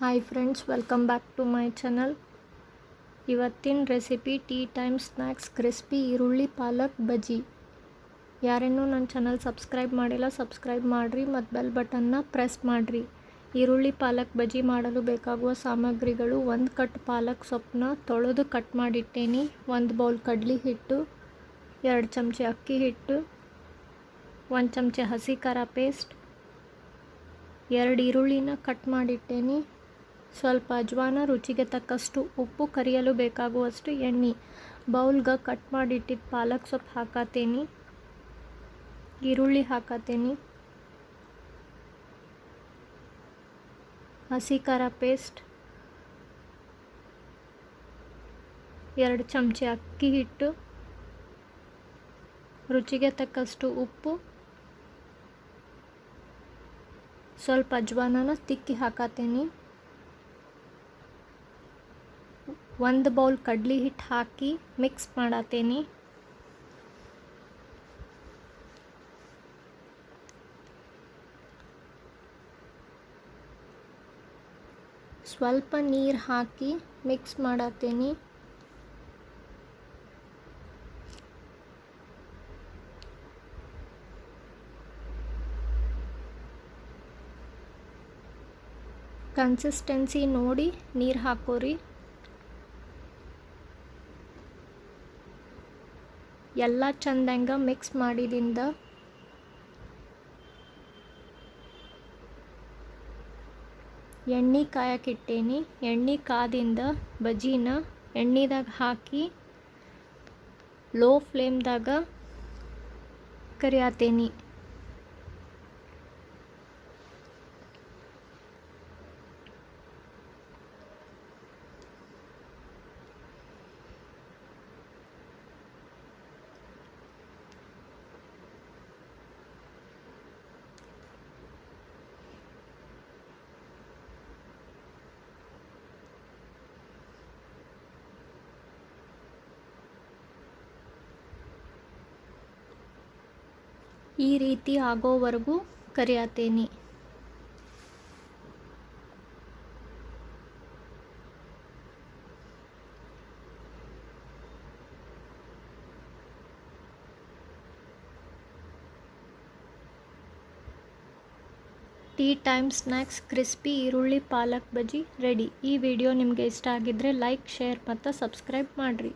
Hi friends welcome back to my channel ಇವತ್ತಿನ recipe tea time snacks crispy ಈರುಳ್ಳಿ ಪಾಲಕ್ ಬಜ್ಜಿ. ಯಾರೇನೂ ನನ್ನ channel subscribe ಮಾಡಿಲ್ಲ subscribe ಮಾಡಿರಿ ಮತ್ತು ಬೆಲ್ ಬಟನ್ನ ಪ್ರೆಸ್ ಮಾಡಿರಿ. ಈರುಳ್ಳಿ ಪಾಲಕ್ ಬಜ್ಜಿ ಮಾಡಲು ಬೇಕಾಗುವ ಸಾಮಗ್ರಿಗಳು ಒಂದು ಕಟ್ ಪಾಲಕ್ ಸೊಪ್ಪನ್ನ ತೊಳೆದು ಕಟ್ ಮಾಡಿಟ್ಟೇನಿ. ಒಂದು ಬೌಲ್ ಕಡ್ಲಿ ಹಿಟ್ಟು, ಎರಡು ಚಮಚೆ ಅಕ್ಕಿ ಹಿಟ್ಟು, ಒಂದು ಚಮಚೆ ಹಸಿ ಖಾರ ಪೇಸ್ಟ್ ಎರಡು ಈರುಳ್ಳಿನ ಕಟ್ ಮಾಡಿಟ್ಟೇನಿ. ಸ್ವಲ್ಪ ಅಜ್ವಾನ ರುಚಿಗೆ ತಕ್ಕಷ್ಟು ಉಪ್ಪು ಕರಿಯಲು ಬೇಕಾಗುವಷ್ಟು ಎಣ್ಣೆ. ಬೌಲ್ಗೆ ಕಟ್ ಮಾಡಿಟ್ಟಿದ್ದ ಪಾಲಕ್ ಸೊಪ್ಪು ಹಾಕತ್ತೀನಿ ಈರುಳ್ಳಿ ಹಾಕತ್ತೀನಿ ಹಸಿ ಖಾರ ಪೇಸ್ಟ್. ಎರಡು ಚಮಚ ಅಕ್ಕಿ ಹಿಟ್ಟು. ರುಚಿಗೆ ತಕ್ಕಷ್ಟು ಉಪ್ಪು. ಸ್ವಲ್ಪ ಅಜ್ವಾನನ ತಿಕ್ಕಿ ಹಾಕತ್ತೀನಿ ಒಂದು ಬೌಲ್ ಕಡ್ಲಿ ಹಿಟ್ಟು ಹಾಕಿ ಮಿಕ್ಸ್ ಮಾಡತ್ತೇನಿ. ಸ್ವಲ್ಪ ನೀರು ಹಾಕಿ ಮಿಕ್ಸ್ ಮಾಡತ್ತೇನಿ. ಕನ್ಸಿಸ್ಟೆನ್ಸಿ ನೋಡಿ ನೀರು ಹಾಕೋರಿ. ಎಲ್ಲ ಚಂದಂಗ ಮಿಕ್ಸ್ ಮಾಡಿದಿಂದ ಎಣ್ಣೆ ಕಾಯಕ್ಕಿಟ್ಟೇನಿ. ಎಣ್ಣೆ ಕಾದಿಂದ ಬಜ್ಜಿನ ಎಣ್ಣೆದಾಗ ಹಾಕಿ ಲೋ ಫ್ಲೇಮ್ದಾಗ ಕರಿಯಾತೇನಿ. ಈ ರೀತಿ ಆಗೋವರೆಗೂ ಕರಿಯಾತೇನಿ ಟೀ ಟೈಮ್ ಸ್ನ್ಯಾಕ್ಸ್ ಕ್ರಿಸ್ಪಿ ಈರುಳ್ಳಿ, ಪಾಲಕ್ ಬಜ್ಜಿ, ರೆಡಿ. ಈ ವಿಡಿಯೋ ನಿಮಗೆ ಇಷ್ಟ ಆಗಿದ್ದರೆ ಲೈಕ್, ಶೇರ್ ಮತ್ತು ಸಬ್ಸ್ಕ್ರೈಬ್ ಮಾಡಿರಿ.